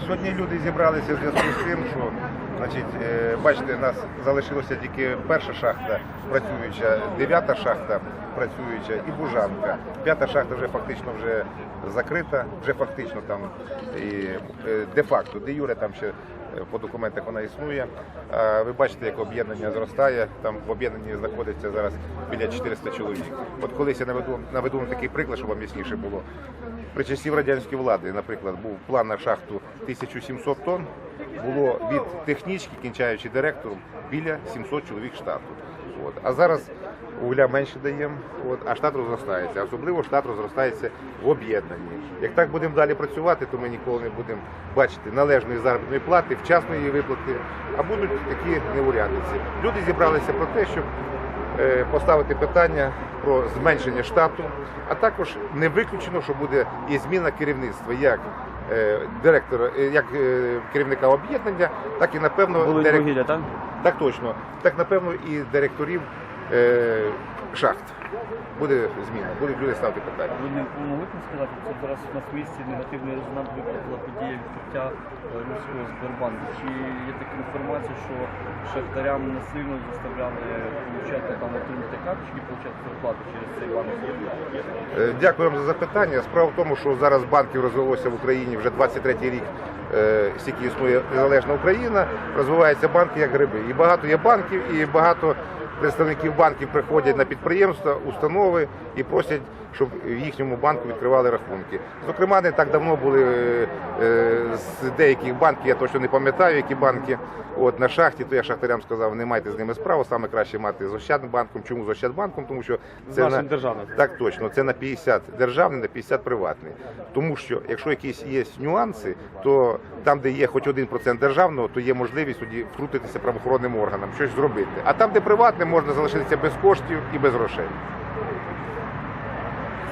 Сьогодні люди зібралися в зв'язку з тим, що значить, е, бачите, у нас залишилася тільки перша шахта працююча, дев'ята шахта працююча і бужанка. П'ята шахта вже фактично вже закрита, вже фактично там е, де-факто, де юре там ще. е, По документах вона існує. А ви бачите, як об'єднання зростає. Там в об'єднанні знаходиться зараз біля 400 чоловік. От колись я наведу наведу вам такий приклад, щоб вам ясніше було. При часів радянської влади, наприклад, був план на шахту 1700 тонн, було від технічки, кінчаючи директором, біля 700 чоловік штату. От. А зараз угля менше даємо, от, а штат розростається. Особливо штат розростається в об'єднанні. Як так будемо далі працювати, то ми ніколи не будемо бачити належної заробітної плати, вчасної виплати, а будуть такі неурядниці. Люди зібралися про те, щоб поставити питання про зменшення штату, а також не виключено, що буде і зміна керівництва як е, директора, е, як е, керівника об'єднання, так і напевно директ... вугілля, так? так точно, так напевно і директорів е, шахт. Буде зміна, будуть люди ставити питання. Ви не могли б сказати, що зараз у нас в місті негативний резонанс викликала подія відкриття е, руського Сбербанку. Чи є така інформація, що шахтарям насильно заставляли получати там отримати карточки, получати зарплату через цей банк? Е, Дякую вам за запитання. Справа в тому, що зараз банків розвелося в Україні вже 23-й рік. е, Стільки існує незалежна Україна, розвиваються банки як гриби. І багато є банків, і багато представників банків приходять на підприємства, установи і просять, щоб в їхньому банку відкривали рахунки. Зокрема, не так давно були е, е, з деяких банків, я точно не пам'ятаю, які банки. От на шахті, то я шахтарям сказав, не майте з ними справу. Саме краще мати з Ощадбанком. Чому з Ощадбанком? Тому що це на державним. так точно, це на 50 державний, на 50 приватний. Тому що якщо якісь є нюанси, то там, де є хоч 1% державного, то є можливість тоді втрутитися правоохоронним органам, щось зробити. А там, де приватне, можна залишитися без коштів і без грошей.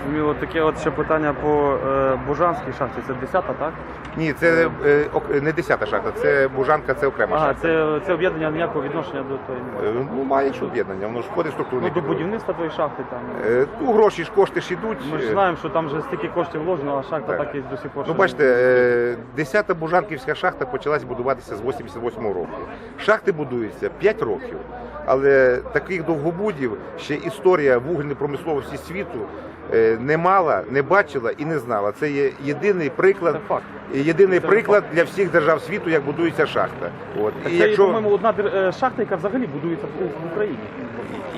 Зрозуміло, таке от ще питання по е, Бужанській шахті. Це 10-та, так? Ні, це е, ок- не 10 шахта, це Бужанка, це окрема Ага, шахта. це, це об'єднання ніякого відношення до тої. Е, Ну, має що об'єднання, воно ж входить в Ну, до підрозділ. будівництва тої шахти там. Е, Ну, гроші ж кошти ж ідуть. Ми ж Е, знаємо, що там вже стільки коштів вложено, а шахта Так. і до сих пор. Ну, ще бачите, 10-та Бужанківська шахта почалась будуватися з 88-го року. Шахти будуються 5 років, але таких довгобудів ще історія вугільної промисловості світу е, не мала, не бачила і не знала. Це є єдиний приклад, Це факт. єдиний Це приклад для всіх держав світу, як будується шахта. От. Так І це, якщо по-моєму, одна е, шахта, яка взагалі будується в Україні.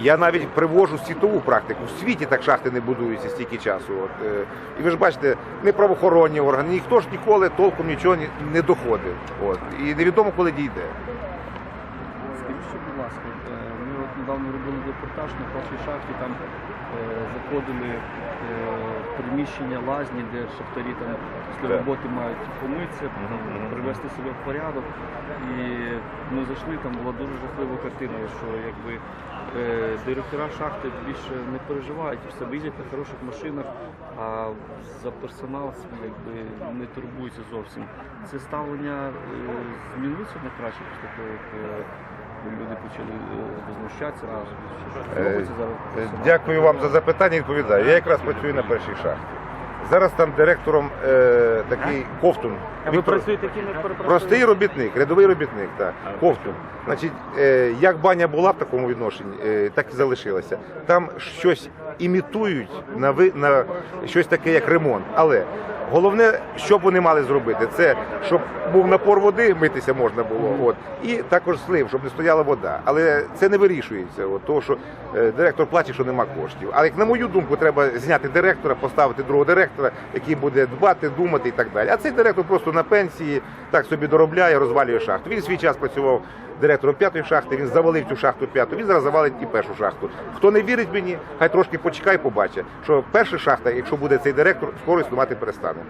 я навіть привожу світову практику, в світі так шахти не будуються стільки часу. От, е, і ви ж бачите, не правоохоронні органи, ніхто ж ніколи толком нічого не, не доходив. От. І невідомо, коли дійде. Скажіть, будь ласка, е, ми от недавно робили репортаж на першій шахті, там е, заходили е, приміщення лазні, де шахтарі там після роботи мають помитися, привести себе в порядок. І ми зайшли, там була дуже жахлива картина, що якби директора шахти більше не переживають, все їздять на хороших машинах, а за персонал якби не турбуються зовсім. Це ставлення змінилося на краще після того, як люди почали е, возмущатися, Е? Е? Дякую вам за запитання. Відповідаю. Я якраз працюю на першій шахті. Зараз там директором е, такий Ковтун. А ви працюєте? Простий робітник, рядовий робітник, так. Ковтун. Значить, е, як баня була в такому відношенні, е, так і залишилася. Там щось імітують на ви на щось таке, як ремонт. Але головне, що б вони мали зробити, це щоб був напор води, митися можна було. От і також слив, щоб не стояла вода. Але це не вирішується, от, тому що е, директор плаче, що нема коштів. Але як на мою думку, треба зняти директора, поставити другого директора, який буде дбати, думати і так далі. А цей директор просто на пенсії так собі доробляє, розвалює шахту. Він свій час працював директором п'ятої шахти, він завалив цю шахту п'яту, він зараз завалить і першу шахту. Хто не вірить мені, хай трошки почекає, побачить, що перша шахта, якщо буде цей директор, скоро існувати перестане.